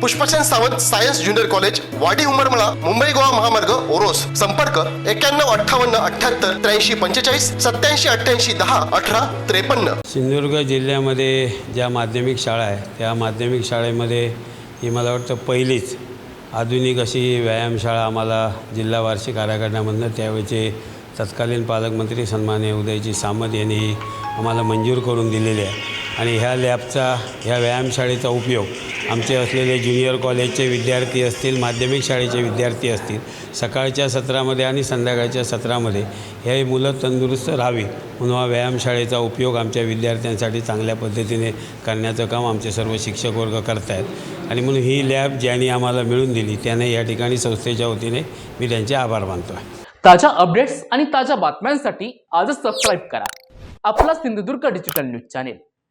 Pushpchand Sawant science junior college Wadi Umarmala Mumbai Goa महामार्ग ओरोस. संपर्क एक्क्याण्णव अठ्ठावन्न अठ्ठ्याहत्तर त्र्याऐंशी पंचेचाळीस सत्याऐंशी अठ्ठ्याऐंशी दहा अठरा त्रेपन्न. सिंधुदुर्ग जिल्ह्यामध्ये ज्या माध्यमिक शाळा आहे त्या माध्यमिक शाळेमध्ये ही मला वाटतं पहिलीच आधुनिक अशी व्यायामशाळा आम्हाला जिल्हा वार्षिक आराखड्यामधनं त्यावेळेचे तत्कालीन पालकमंत्री सन्मान्य उदयजी सामंत यांनी आम्हाला मंजूर करून दिलेली आहे. आणि ह्या लॅबचा ह्या व्यायामशाळेचा उपयोग. आमचे असलेले ज्युनियर कॉलेजचे विद्यार्थी असतील माध्यमिक शाळेचे विद्यार्थी असतील सकाळच्या सत्रामध्ये आणि संध्याकाळच्या सत्रामध्ये हे मुलं तंदुरुस्त राहावी म्हणून हा व्यायामशाळेचा उपयोग आमच्या विद्यार्थ्यांसाठी चांगल्या पद्धतीने करण्याचं काम आमचे सर्व शिक्षक वर्ग करत आहेत आणि म्हणून ही लॅब ज्यांनी आम्हाला मिळून दिली त्याने या ठिकाणी संस्थेच्या वतीने मी त्यांचे आभार मानतो आहे ताज्या अपडेट्स आणि ताज्या बातम्यांसाठी आजच सबस्क्राईब करा. आपला Sindhudurg digital news channel.